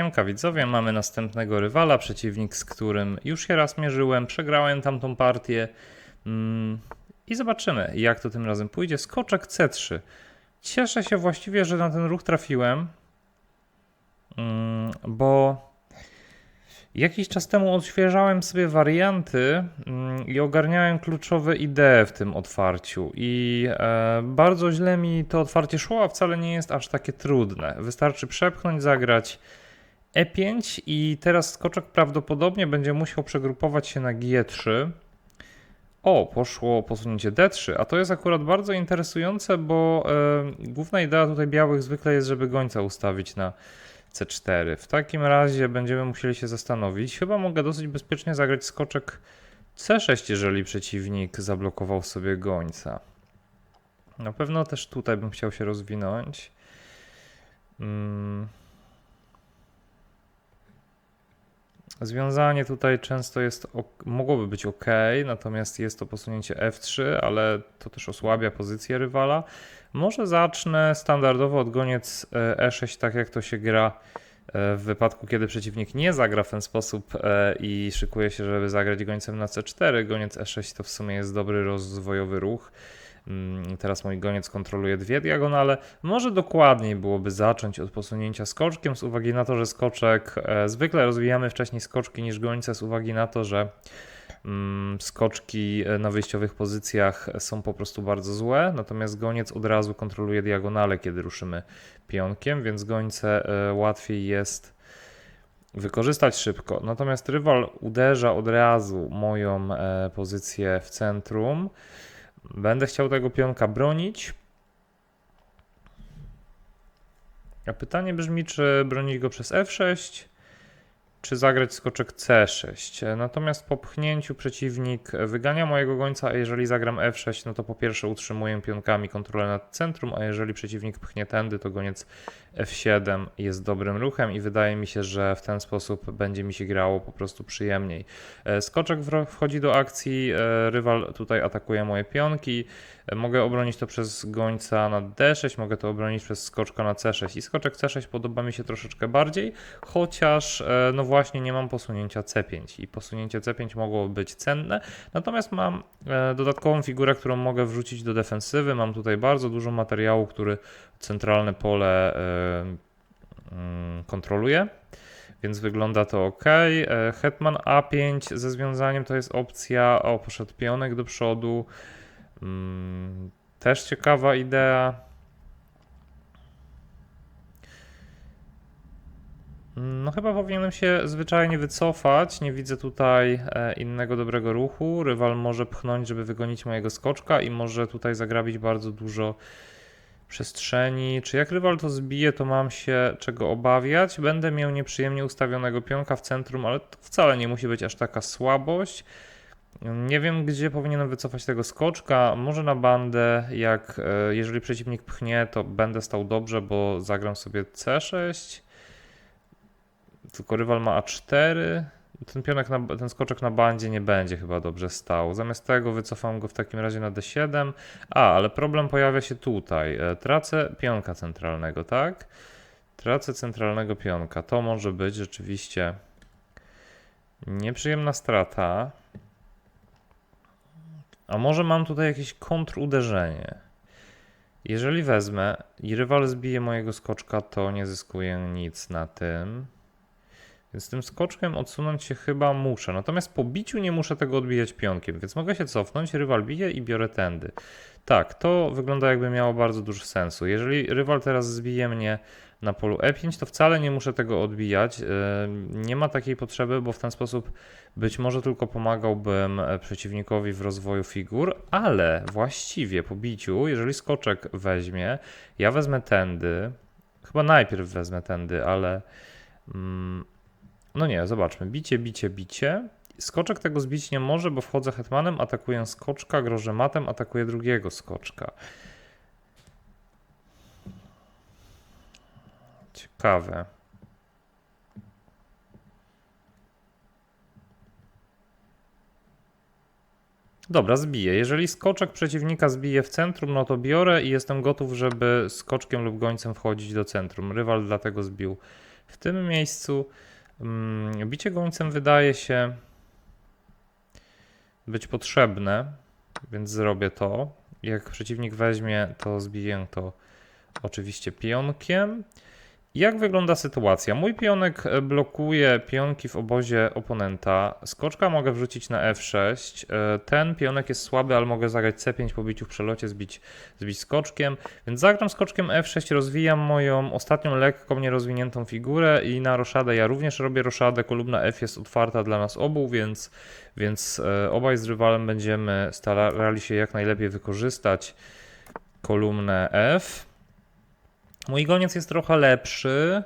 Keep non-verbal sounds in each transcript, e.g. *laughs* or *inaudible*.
Siemka widzowie, mamy następnego rywala, przeciwnik z którym już się raz mierzyłem, przegrałem tamtą partię mm, i zobaczymy jak to tym razem pójdzie. Skoczek C3. Cieszę się właściwie, że na ten ruch trafiłem, mm, bo jakiś czas temu odświeżałem sobie warianty mm, i ogarniałem kluczowe idee w tym otwarciu i e, bardzo źle mi to otwarcie szło, a wcale nie jest aż takie trudne. Wystarczy przepchnąć, zagrać E5 i teraz skoczek prawdopodobnie będzie musiał przegrupować się na G3. O, poszło posunięcie D3, a to jest akurat bardzo interesujące, bo e, główna idea tutaj białych zwykle jest, żeby gońca ustawić na C4. W takim razie będziemy musieli się zastanowić. Chyba mogę dosyć bezpiecznie zagrać skoczek C6, jeżeli przeciwnik zablokował sobie gońca. Na pewno też tutaj bym chciał się rozwinąć. Mm. Związanie tutaj często jest, mogłoby być ok, natomiast jest to posunięcie F3, ale to też osłabia pozycję rywala. Może zacznę standardowo od goniec e, E6, tak jak to się gra e, w wypadku, kiedy przeciwnik nie zagra w ten sposób e, i szykuje się, żeby zagrać gońcem na C4. Goniec E6 to w sumie jest dobry rozwojowy ruch. Mm, Teraz mój goniec kontroluje dwie diagonale. Może dokładniej byłoby zacząć od posunięcia skoczkiem, z uwagi na to, że skoczek e, zwykle rozwijamy wcześniej skoczki niż gońce, z uwagi na to, że mm, skoczki e, na wyjściowych pozycjach są po prostu bardzo złe, natomiast goniec od razu kontroluje diagonale, kiedy ruszymy pionkiem, więc gońce e, łatwiej jest wykorzystać szybko. Natomiast rywal uderza od razu moją pozycję w centrum. Będę chciał tego pionka bronić. A pytanie brzmi, czy bronić go przez F6, czy zagrać skoczek C6. Natomiast po pchnięciu przeciwnik wygania mojego gońca, a jeżeli zagram F6, no to po pierwsze utrzymuję pionkami kontrolę nad centrum, a jeżeli przeciwnik pchnie tędy, to goniec F7 jest dobrym ruchem i wydaje mi się, że w ten sposób będzie mi się grało po prostu przyjemniej. E, Skoczek wchodzi do akcji, e, rywal tutaj atakuje moje pionki. E, Mogę obronić to przez gońca na D6, mogę to obronić przez skoczka na C6 i skoczek C6 podoba mi się troszeczkę bardziej, chociaż no właśnie nie mam posunięcia C5 i posunięcie C5 mogłoby być cenne, natomiast mam dodatkową figurę, którą mogę wrzucić do defensywy, mam tutaj bardzo dużo materiału, który centralne pole mm, kontroluje. Więc wygląda to ok. E, Hetman A5 ze związaniem to jest opcja. O, poszedł pionek do przodu. Mm, Też ciekawa idea. No chyba powinienem się zwyczajnie wycofać. Nie widzę tutaj e, innego dobrego ruchu. Rywal może pchnąć, żeby wygonić mojego skoczka i może tutaj zagrabić bardzo dużo przestrzeni. Czy jak rywal to zbije, to mam się czego obawiać. Będę miał nieprzyjemnie ustawionego pionka w centrum, ale to wcale nie musi być aż taka słabość. Nie wiem, gdzie powinienem wycofać tego skoczka. Może na bandę, jak e, jeżeli przeciwnik pchnie, to będę stał dobrze, bo zagram sobie C6. Tylko rywal ma A4. Ten pionek, na, ten skoczek na bandzie nie będzie chyba dobrze stał. Zamiast tego wycofam go w takim razie na D7. A, ale problem pojawia się tutaj. E, Tracę pionka centralnego, tak? Tracę centralnego pionka. To może być rzeczywiście nieprzyjemna strata. A może mam tutaj jakieś kontruderzenie? Jeżeli wezmę i rywal zbije mojego skoczka, to nie zyskuję nic na tym. Więc tym skoczkiem odsunąć się chyba muszę. Natomiast po biciu nie muszę tego odbijać pionkiem, więc mogę się cofnąć, rywal bije i biorę tędy. Tak, to wygląda jakby miało bardzo dużo sensu. Jeżeli rywal teraz zbije mnie na polu E5, to wcale nie muszę tego odbijać. Yy, Nie ma takiej potrzeby, bo w ten sposób być może tylko pomagałbym e, przeciwnikowi w rozwoju figur, ale właściwie po biciu, jeżeli skoczek weźmie, ja wezmę tędy. Chyba najpierw wezmę tędy, ale. Mm, no nie, zobaczmy. Bicie, bicie, bicie. Skoczek tego zbić nie może, bo wchodzę hetmanem, atakuję skoczka, grożę matem, atakuję drugiego skoczka. Ciekawe. Dobra, zbiję. Jeżeli skoczek przeciwnika zbije w centrum, no to biorę i jestem gotów, żeby skoczkiem lub gońcem wchodzić do centrum. Rywal dlatego zbił W tym miejscu bicie gońcem wydaje się być potrzebne, więc zrobię to. Jak przeciwnik weźmie, to zbiję to oczywiście pionkiem. Jak wygląda sytuacja? Mój pionek e, blokuje pionki w obozie oponenta. Skoczka mogę wrzucić na F6. E, Ten pionek jest słaby, ale mogę zagrać C5 po biciu w przelocie, zbić, zbić skoczkiem. Więc zagram skoczkiem F6, rozwijam moją ostatnią lekko nierozwiniętą figurę i na roszadę ja również robię roszadę. Kolumna F jest otwarta dla nas obu, więc, więc e, obaj z rywalem będziemy starali się jak najlepiej wykorzystać kolumnę F. Mój goniec jest trochę lepszy.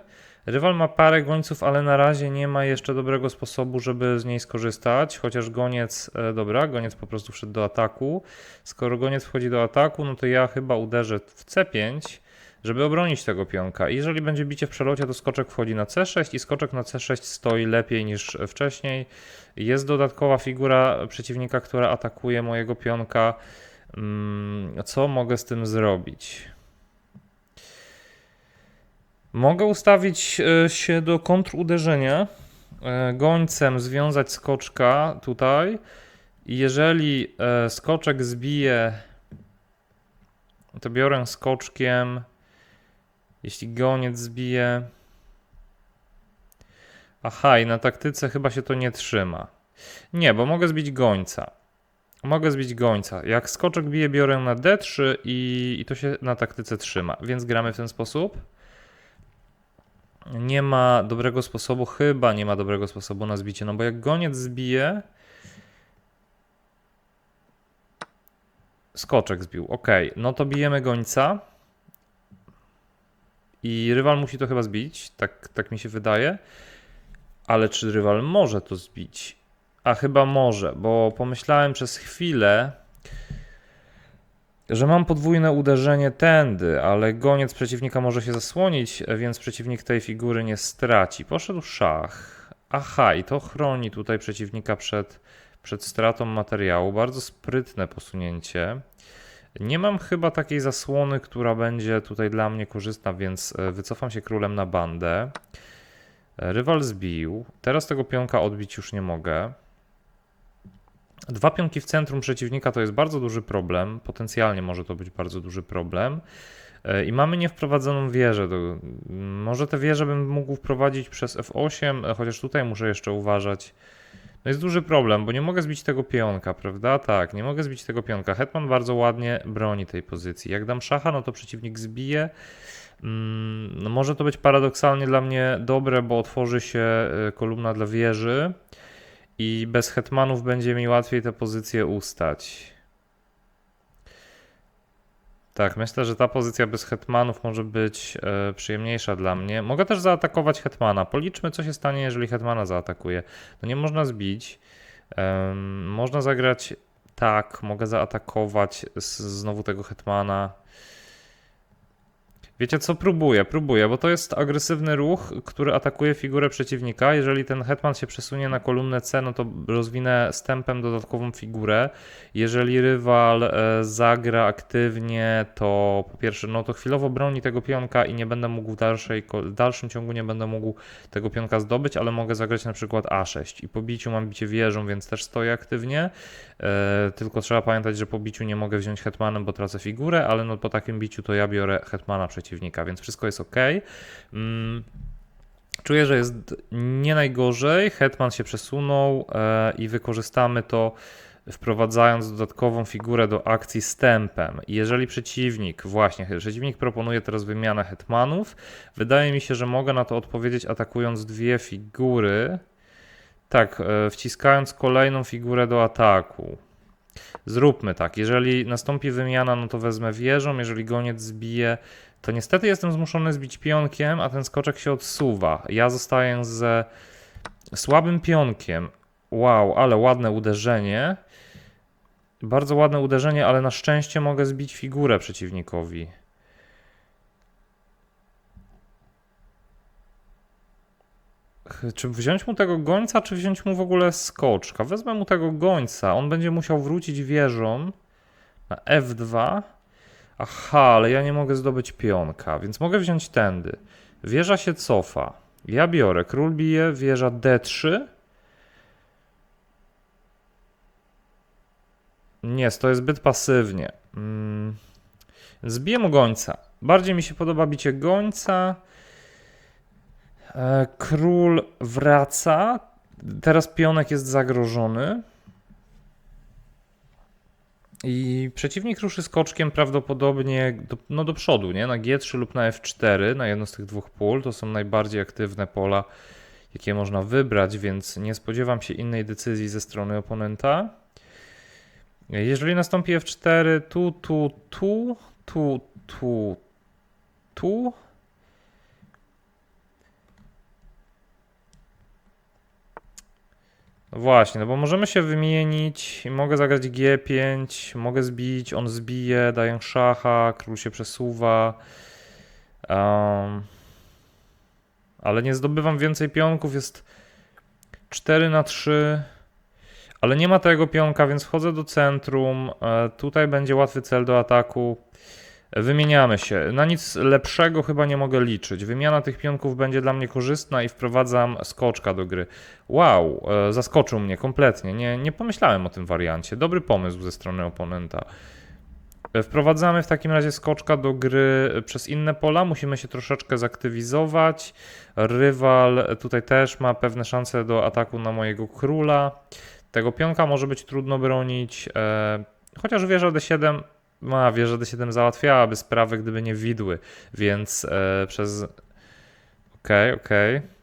Rywal ma parę gońców, ale na razie nie ma jeszcze dobrego sposobu, żeby z niej skorzystać. Chociaż goniec, e, dobra, goniec po prostu wszedł do ataku. Skoro goniec wchodzi do ataku, no to ja chyba uderzę w C5, żeby obronić tego pionka. Jeżeli będzie bicie w przelocie, to skoczek wchodzi na C6 i skoczek na C6 stoi lepiej niż wcześniej. Jest dodatkowa figura przeciwnika, która atakuje mojego pionka. Mm, Co mogę z tym zrobić? Mogę ustawić e, się do kontruderzenia, e, gońcem związać skoczka tutaj. Jeżeli e, skoczek zbije, to biorę skoczkiem. Jeśli goniec zbije. Aha, i na taktyce chyba się to nie trzyma. Nie, bo mogę zbić gońca. Mogę zbić gońca. Jak skoczek bije, biorę na D3 i, i to się na taktyce trzyma. Więc gramy w ten sposób. Nie ma dobrego sposobu, chyba nie ma dobrego sposobu na zbicie, no bo jak goniec zbije. Skoczek zbił, ok, no to bijemy gońca. I rywal musi to chyba zbić, tak, tak mi się wydaje. Ale czy rywal może to zbić? A chyba może, bo pomyślałem przez chwilę, że mam podwójne uderzenie tędy, ale goniec przeciwnika może się zasłonić, więc przeciwnik tej figury nie straci. Poszedł szach. Aha, i to chroni tutaj przeciwnika przed, przed stratą materiału. Bardzo sprytne posunięcie. Nie mam chyba takiej zasłony, która będzie tutaj dla mnie korzystna, więc e, wycofam się królem na bandę. Rywal zbił. Teraz tego pionka odbić już nie mogę. Dwa pionki w centrum przeciwnika to jest bardzo duży problem. Potencjalnie może to być bardzo duży problem. E, I mamy niewprowadzoną wieżę. Może tę wieżę bym mógł wprowadzić przez F8, e, chociaż tutaj muszę jeszcze uważać. No jest duży problem, bo nie mogę zbić tego pionka, prawda? Tak, nie mogę zbić tego pionka. Hetman bardzo ładnie broni tej pozycji. Jak dam szacha, no to przeciwnik zbije. Mm, No może to być paradoksalnie dla mnie dobre, bo otworzy się e, kolumna dla wieży i bez hetmanów będzie mi łatwiej tę pozycję ustać. Tak, myślę, że ta pozycja bez hetmanów może być e, przyjemniejsza dla mnie. Mogę też zaatakować hetmana. Policzmy, co się stanie, jeżeli hetmana zaatakuje. No nie można zbić. Można zagrać tak, mogę zaatakować z, znowu tego hetmana. Wiecie co? Próbuję, próbuję, bo to jest agresywny ruch, który atakuje figurę przeciwnika. Jeżeli ten hetman się przesunie na kolumnę C, no to rozwinę stępem dodatkową figurę. Jeżeli rywal e, zagra aktywnie, to po pierwsze, no to chwilowo broni tego pionka i nie będę mógł w, dalszej, w dalszym ciągu nie będę mógł tego pionka zdobyć, ale mogę zagrać na przykład A6 i po biciu mam bicie wieżą, więc też stoję aktywnie. E, tylko trzeba pamiętać, że po biciu nie mogę wziąć hetmanem, bo tracę figurę, ale no po takim biciu to ja biorę hetmana przeciwnika, więc wszystko jest ok. Mm. Czuję, że jest nie najgorzej. Hetman się przesunął e, i wykorzystamy to wprowadzając dodatkową figurę do akcji stępem. I jeżeli przeciwnik, właśnie, przeciwnik proponuje teraz wymianę hetmanów, wydaje mi się, że mogę na to odpowiedzieć atakując dwie figury. Tak, e, wciskając kolejną figurę do ataku. Zróbmy tak. Jeżeli nastąpi wymiana, no to wezmę wieżą. Jeżeli goniec zbije, to niestety jestem zmuszony zbić pionkiem, a ten skoczek się odsuwa. Ja zostaję ze słabym pionkiem. Wow, ale ładne uderzenie. Bardzo ładne uderzenie, ale na szczęście mogę zbić figurę przeciwnikowi. Czy wziąć mu tego gońca, czy wziąć mu w ogóle skoczka? Wezmę mu tego gońca. On będzie musiał wrócić wieżą na F2. Aha, ale ja nie mogę zdobyć pionka, więc mogę wziąć tędy. Wieża się cofa. Ja biorę. Król bije, wieża D3. Nie, to jest zbyt pasywnie. Mm. Zbiję mu gońca. Bardziej mi się podoba bicie gońca. E, Król wraca. Teraz pionek jest zagrożony. I przeciwnik ruszy skoczkiem prawdopodobnie do, no do przodu, nie? Na G3 lub na F4, na jedno z tych dwóch pól. To są najbardziej aktywne pola, jakie można wybrać, więc nie spodziewam się innej decyzji ze strony oponenta. Jeżeli nastąpi F4, tu, tu, tu, tu, tu, tu. Właśnie, no bo możemy się wymienić mogę zagrać G5, mogę zbić, on zbije, daję szacha, król się przesuwa. Um, ale nie zdobywam więcej pionków, jest 4 na 3. Ale nie ma tego pionka, więc wchodzę do centrum. E, tutaj będzie łatwy cel do ataku. Wymieniamy się. Na nic lepszego chyba nie mogę liczyć. Wymiana tych pionków będzie dla mnie korzystna i wprowadzam skoczka do gry. Wow, e, zaskoczył mnie kompletnie. Nie, nie pomyślałem o tym wariancie. Dobry pomysł ze strony oponenta. E, Wprowadzamy w takim razie skoczka do gry przez inne pola. Musimy się troszeczkę zaktywizować. Rywal tutaj też ma pewne szanse do ataku na mojego króla. Tego pionka może być trudno bronić. E, chociaż wieża D7 ma wieża D7 załatwiałaby sprawę, gdyby nie widły, więc e, przez. Okej, okay, okej. Okay.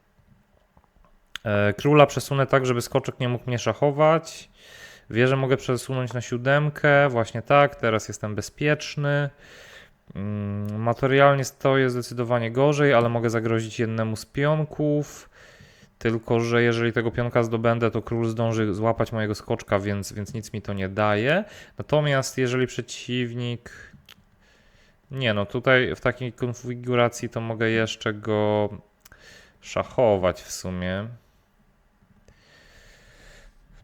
Króla przesunę tak, żeby skoczek nie mógł mnie szachować. Wieżę mogę przesunąć na siódemkę, właśnie tak, teraz jestem bezpieczny. Mm, Materialnie stoję zdecydowanie gorzej, ale mogę zagrozić jednemu z pionków. Tylko, że jeżeli tego pionka zdobędę, to król zdąży złapać mojego skoczka, więc, więc nic mi to nie daje. Natomiast jeżeli przeciwnik. Nie, no tutaj w takiej konfiguracji to mogę jeszcze go szachować w sumie.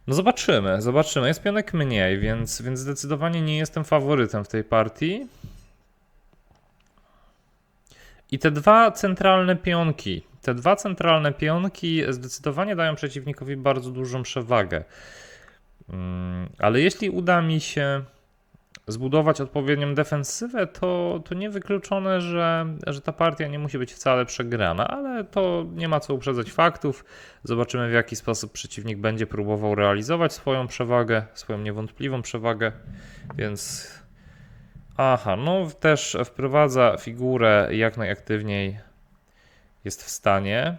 No zobaczymy, zobaczymy. Jest pionek mniej, więc, więc zdecydowanie nie jestem faworytem w tej partii. I te dwa centralne pionki, te dwa centralne pionki zdecydowanie dają przeciwnikowi bardzo dużą przewagę. Mm, Ale jeśli uda mi się zbudować odpowiednią defensywę, to, to niewykluczone, że, że ta partia nie musi być wcale przegrana, ale to nie ma co uprzedzać faktów. Zobaczymy, w jaki sposób przeciwnik będzie próbował realizować swoją przewagę, swoją niewątpliwą przewagę, więc Aha, no też wprowadza figurę jak najaktywniej jest w stanie.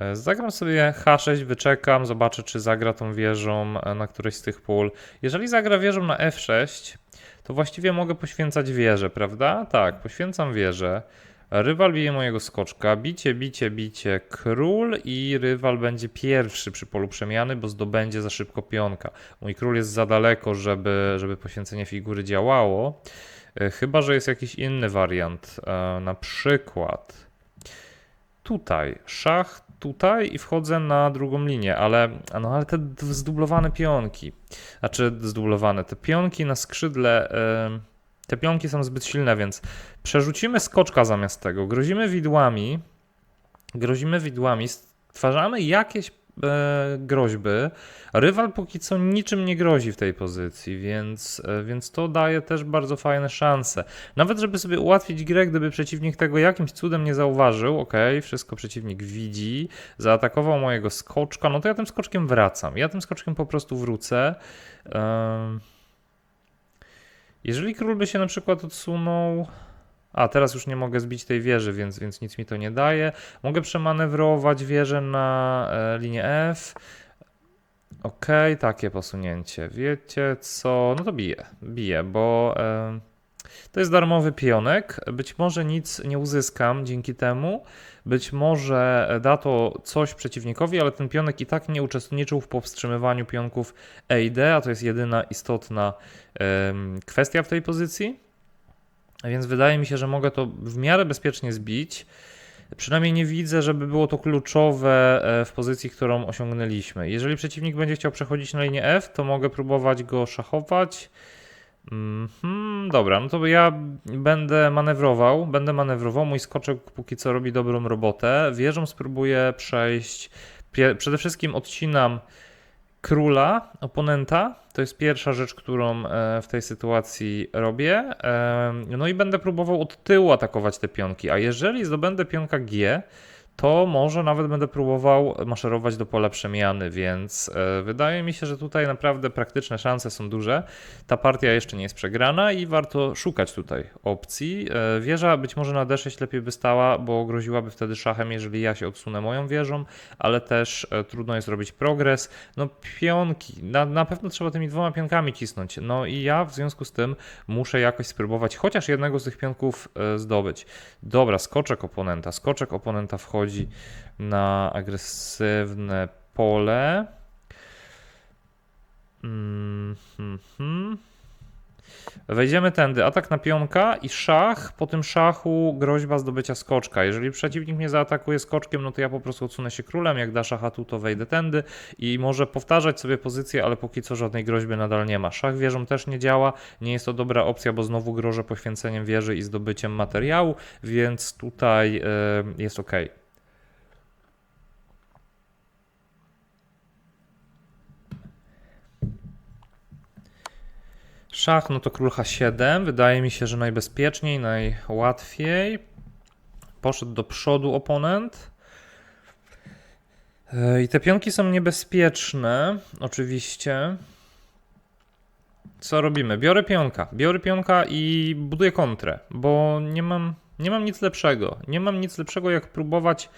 E, Zagram sobie H6, wyczekam, zobaczę czy zagra tą wieżą e, na którejś z tych pól. Jeżeli zagra wieżą na F6, to właściwie mogę poświęcać wieżę, prawda? Tak, poświęcam wieżę. Rywal bije mojego skoczka, bicie, bicie, bicie, król i rywal będzie pierwszy przy polu przemiany, bo zdobędzie za szybko pionka. Mój król jest za daleko, żeby, żeby poświęcenie figury działało. E, Chyba, że jest jakiś inny wariant, e, na przykład tutaj, szach tutaj i wchodzę na drugą linię, ale, no, ale te zdublowane pionki, znaczy zdublowane, te pionki na skrzydle, em, te pionki są zbyt silne, więc przerzucimy skoczka zamiast tego, grozimy widłami, grozimy widłami, stwarzamy jakieś e, groźby. Rywal póki co niczym nie grozi w tej pozycji, więc, e, więc to daje też bardzo fajne szanse. Nawet żeby sobie ułatwić grę, gdyby przeciwnik tego jakimś cudem nie zauważył, ok, wszystko przeciwnik widzi, zaatakował mojego skoczka, no to ja tym skoczkiem wracam. Ja tym skoczkiem po prostu wrócę. Em, jeżeli król by się na przykład odsunął. A teraz już nie mogę zbić tej wieży, więc, więc nic mi to nie daje. Mogę przemanewrować wieżę na e, linię F. Ok, takie posunięcie. Wiecie co? No to biję. Biję, bo e, to jest darmowy pionek. Być może nic nie uzyskam dzięki temu. Być może da to coś przeciwnikowi, ale ten pionek i tak nie uczestniczył w powstrzymywaniu pionków E i D, a to jest jedyna istotna kwestia w tej pozycji. Więc wydaje mi się, że mogę to w miarę bezpiecznie zbić. Przynajmniej nie widzę, żeby było to kluczowe e, w pozycji, którą osiągnęliśmy. Jeżeli przeciwnik będzie chciał przechodzić na linię F, to mogę próbować go szachować. Mhm, dobra, no to ja będę manewrował, będę manewrował. Mój skoczek póki co robi dobrą robotę. Wieżą spróbuję przejść. Przede wszystkim odcinam króla, oponenta. To jest pierwsza rzecz, którą e, w tej sytuacji robię. Em, No i będę próbował od tyłu atakować te pionki. A jeżeli zdobędę pionka G, to może nawet będę próbował maszerować do pola przemiany, więc e, wydaje mi się, że tutaj naprawdę praktyczne szanse są duże. Ta partia jeszcze nie jest przegrana i warto szukać tutaj opcji. E, Wieża być może na D6 lepiej by stała, bo groziłaby wtedy szachem, jeżeli ja się odsunę moją wieżą, ale też e, trudno jest robić progres. No pionki, na, na pewno trzeba tymi dwoma pionkami cisnąć. No i ja w związku z tym muszę jakoś spróbować chociaż jednego z tych pionków zdobyć. Dobra, skoczek oponenta. Skoczek oponenta wchodzi na agresywne pole. Hmm. Wejdziemy tędy. Atak na pionka i szach. Po tym szachu groźba zdobycia skoczka. Jeżeli przeciwnik mnie zaatakuje skoczkiem, no to ja po prostu odsunę się królem. Jak da szacha tu, to wejdę tędy i może powtarzać sobie pozycję, ale póki co żadnej groźby nadal nie ma. Szach wieżą też nie działa. Nie jest to dobra opcja, bo znowu grożę poświęceniem wieży i zdobyciem materiału, więc tutaj e, jest ok. Szach, no to król H7. Wydaje mi się, że najbezpieczniej, najłatwiej. Poszedł do przodu oponent. E, I te pionki są niebezpieczne, oczywiście. Co robimy? Biorę pionka. Biorę pionka i buduję kontrę, bo nie mam, nie mam nic lepszego. Nie mam nic lepszego, jak próbować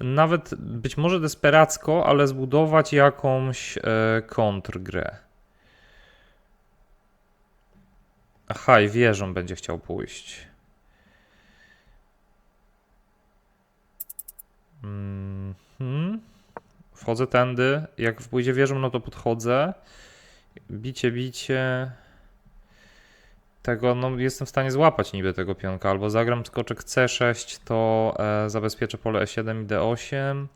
nawet być może desperacko, ale zbudować jakąś e, kontrgrę. Aha, i wieżą będzie chciał pójść. Mhm. Wchodzę tędy. Jak pójdzie wieżą, no to podchodzę. Bicie, bicie. Tego, no jestem w stanie złapać niby tego pionka. Albo zagram skoczek C6, to e, zabezpieczę pole E7 i D8.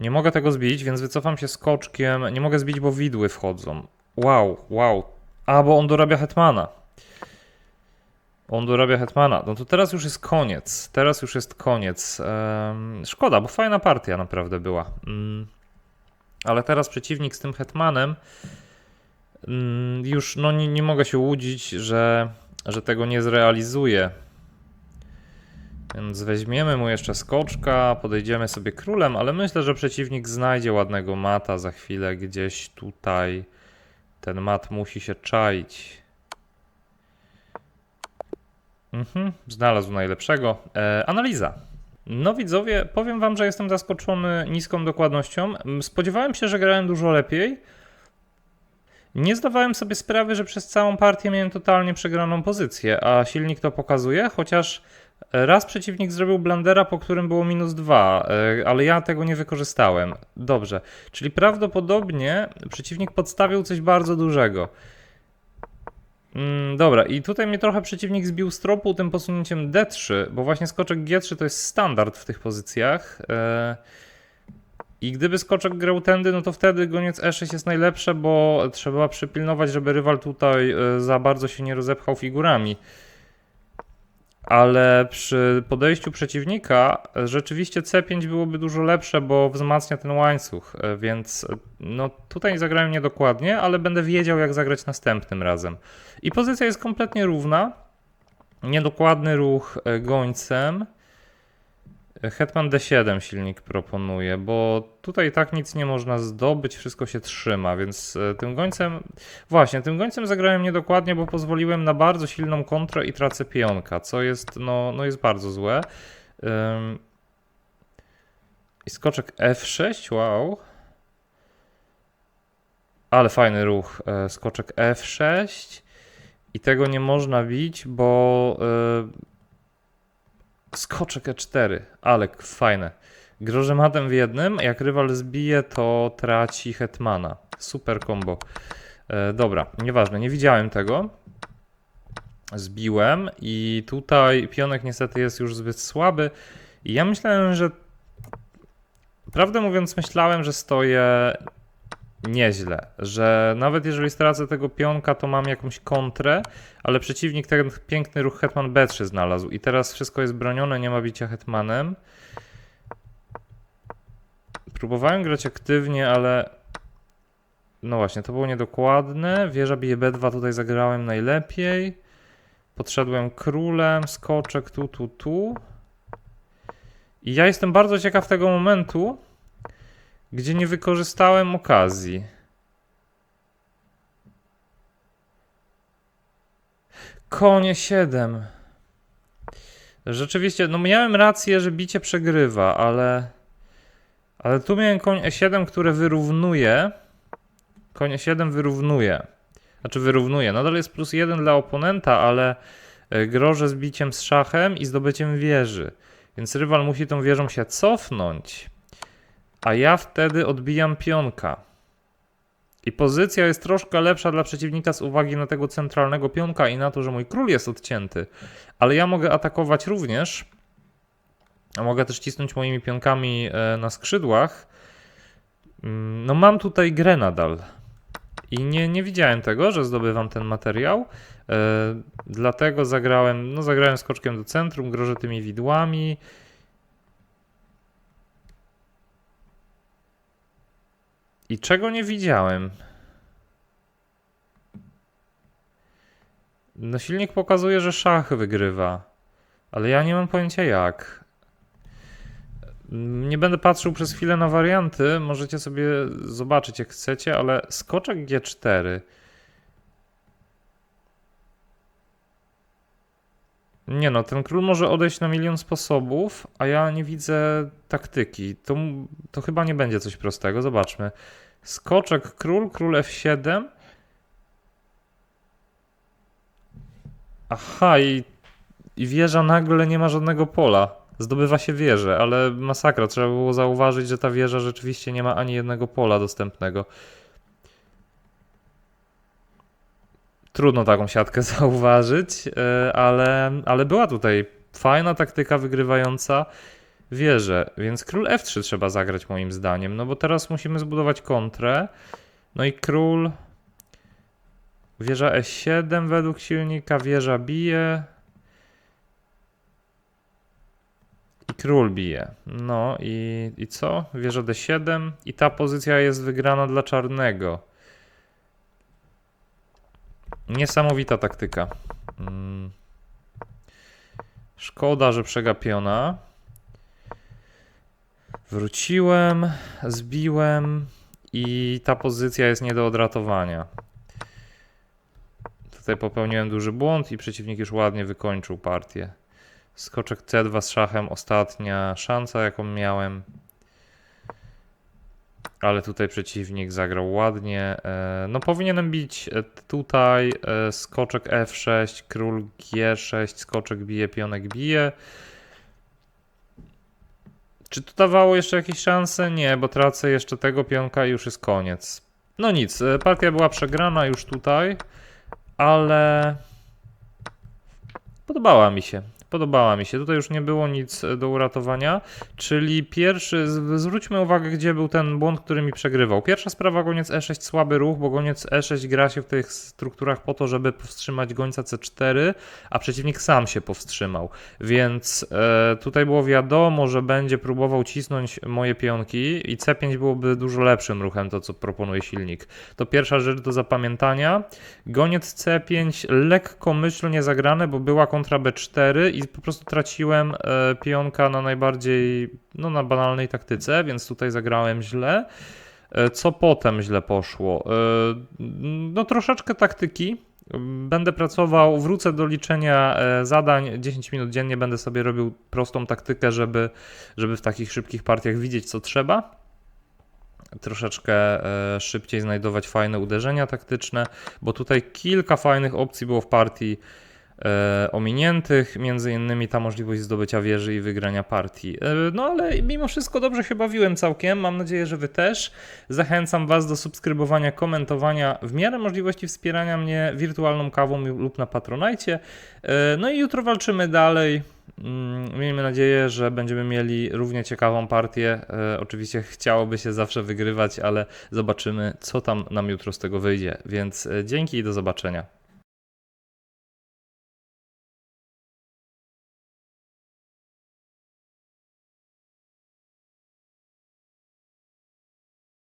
Nie mogę tego zbić, więc wycofam się skoczkiem. Nie mogę zbić, bo widły wchodzą. Wow, wow. A, bo on dorabia hetmana. On dorabia hetmana. No to teraz już jest koniec. Teraz już jest koniec. Em, szkoda, bo fajna partia naprawdę była. Mm. Ale teraz przeciwnik z tym hetmanem mm, już no nie, nie mogę się łudzić, że, że tego nie zrealizuje. Więc weźmiemy mu jeszcze skoczka, podejdziemy sobie królem, ale myślę, że przeciwnik znajdzie ładnego mata za chwilę gdzieś tutaj. Ten mat musi się czaić. Mhm, znalazł najlepszego. E, analiza. No widzowie, powiem wam, że jestem zaskoczony niską dokładnością. Spodziewałem się, że grałem dużo lepiej. Nie zdawałem sobie sprawy, że przez całą partię miałem totalnie przegraną pozycję, a silnik to pokazuje, chociaż raz przeciwnik zrobił blundera, po którym było minus dwa, e, ale ja tego nie wykorzystałem. Dobrze, czyli prawdopodobnie przeciwnik podstawił coś bardzo dużego. Mm, dobra, i tutaj mnie trochę przeciwnik zbił z tropu tym posunięciem D3, bo właśnie skoczek G3 to jest standard w tych pozycjach. E, I gdyby skoczek grał tędy, no to wtedy goniec E6 jest najlepsze, bo trzeba przypilnować, żeby rywal tutaj e, za bardzo się nie rozepchał figurami. Ale przy podejściu przeciwnika e, rzeczywiście C5 byłoby dużo lepsze, bo wzmacnia ten łańcuch, e, więc e, no tutaj zagrałem niedokładnie, ale będę wiedział jak zagrać następnym razem. I pozycja jest kompletnie równa. Niedokładny ruch gońcem. Hetman D7 silnik proponuje, bo tutaj tak nic nie można zdobyć, wszystko się trzyma, więc e, tym gońcem, właśnie, tym gońcem zagrałem niedokładnie, bo pozwoliłem na bardzo silną kontrę i tracę pionka, co jest, no, no jest bardzo złe. I skoczek F6, wow. Ale fajny ruch, e, skoczek F6 i tego nie można bić, bo e, Skoczek E4, ale fajne. Grożę matem w jednym, jak rywal zbije, to traci hetmana. Super combo. E, dobra, nieważne, nie widziałem tego. Zbiłem i tutaj pionek niestety jest już zbyt słaby. I ja myślałem, że. Prawdę mówiąc, myślałem, że stoję nieźle, że nawet jeżeli stracę tego pionka, to mam jakąś kontrę, ale przeciwnik ten piękny ruch hetman b3 znalazł i teraz wszystko jest bronione, nie ma bicia hetmanem. Próbowałem grać aktywnie, ale no właśnie, to było niedokładne. Wieża bije b2 tutaj zagrałem najlepiej. Podszedłem królem, skoczek tu, tu, tu. I ja jestem bardzo ciekaw tego momentu, gdzie nie wykorzystałem okazji. Konie 7. Rzeczywiście, no miałem rację, że bicie przegrywa, ale. Ale tu miałem koń E7, które wyrównuje. Koń E7 wyrównuje. Znaczy wyrównuje. Nadal jest plus 1 dla oponenta, ale e, grożę z biciem z szachem i zdobyciem wieży. Więc rywal musi tą wieżą się cofnąć. A ja wtedy odbijam pionka. I pozycja jest troszkę lepsza dla przeciwnika z uwagi na tego centralnego pionka i na to, że mój król jest odcięty. Ale ja mogę atakować również. A mogę też cisnąć moimi pionkami e, na skrzydłach. Mm, No mam tutaj grę nadal. I nie, nie widziałem tego, że zdobywam ten materiał. E, dlatego zagrałem, no zagrałem skoczkiem do centrum, grożę tymi widłami. I czego nie widziałem? No silnik pokazuje, że szach wygrywa, ale ja nie mam pojęcia jak. Nie będę patrzył przez chwilę na warianty, możecie sobie zobaczyć jak chcecie, ale skoczek G4. Nie no, ten król może odejść na milion sposobów, a ja nie widzę taktyki. To, to chyba nie będzie coś prostego. Zobaczmy. Skoczek król, król F7. Aha, i, i wieża nagle nie ma żadnego pola. Zdobywa się wieżę, ale masakra. Trzeba było zauważyć, że ta wieża rzeczywiście nie ma ani jednego pola dostępnego. Trudno taką siatkę *laughs* zauważyć, e, ale, ale była tutaj fajna taktyka wygrywająca wieżę, więc król F3 trzeba zagrać moim zdaniem, no bo teraz musimy zbudować kontrę. No i król wieża E7 według silnika, wieża bije i król bije. No i, i co? Wieża D7 i ta pozycja jest wygrana dla czarnego. Niesamowita taktyka. Mm. Szkoda, że przegapiona. Wróciłem, zbiłem i ta pozycja jest nie do odratowania. Tutaj popełniłem duży błąd i przeciwnik już ładnie wykończył partię. Skoczek C2 z szachem, ostatnia szansa jaką miałem. Ale tutaj przeciwnik zagrał ładnie. E, No powinienem bić e, tutaj e, skoczek F6, król G6, skoczek bije, pionek bije. Czy to dawało jeszcze jakieś szanse? Nie, bo tracę jeszcze tego pionka i już jest koniec. No nic, partia była przegrana już tutaj, ale podobała mi się. Podobała mi się. Tutaj już nie było nic e, do uratowania. Czyli pierwszy, zwróćmy uwagę, gdzie był ten błąd, który mi przegrywał. Pierwsza sprawa, goniec E6, słaby ruch, bo goniec E6 gra się w tych strukturach po to, żeby powstrzymać gońca C4, a przeciwnik sam się powstrzymał. Więc e, tutaj było wiadomo, że będzie próbował cisnąć moje pionki i C5 byłoby dużo lepszym ruchem, to co proponuje silnik. To pierwsza rzecz do zapamiętania. Goniec C5 lekkomyślnie zagrane, bo była kontra B4 i po prostu traciłem e, pionka na najbardziej, no na banalnej taktyce, więc tutaj zagrałem źle. E, Co potem źle poszło? E, No troszeczkę taktyki. Będę pracował, wrócę do liczenia zadań 10 minut dziennie, będę sobie robił prostą taktykę, żeby, żeby w takich szybkich partiach widzieć co trzeba troszeczkę szybciej znajdować fajne uderzenia taktyczne, bo tutaj kilka fajnych opcji było w partii ominiętych, między innymi ta możliwość zdobycia wieży i wygrania partii. E, no ale mimo wszystko dobrze się bawiłem całkiem, mam nadzieję, że wy też. Zachęcam was do subskrybowania, komentowania, w miarę możliwości wspierania mnie wirtualną kawą lub na Patronajcie. E, no i jutro walczymy dalej. Mm, Miejmy nadzieję, że będziemy mieli równie ciekawą partię. E, Oczywiście chciałoby się zawsze wygrywać, ale zobaczymy, co tam nam jutro z tego wyjdzie. Więc e, dzięki i do zobaczenia.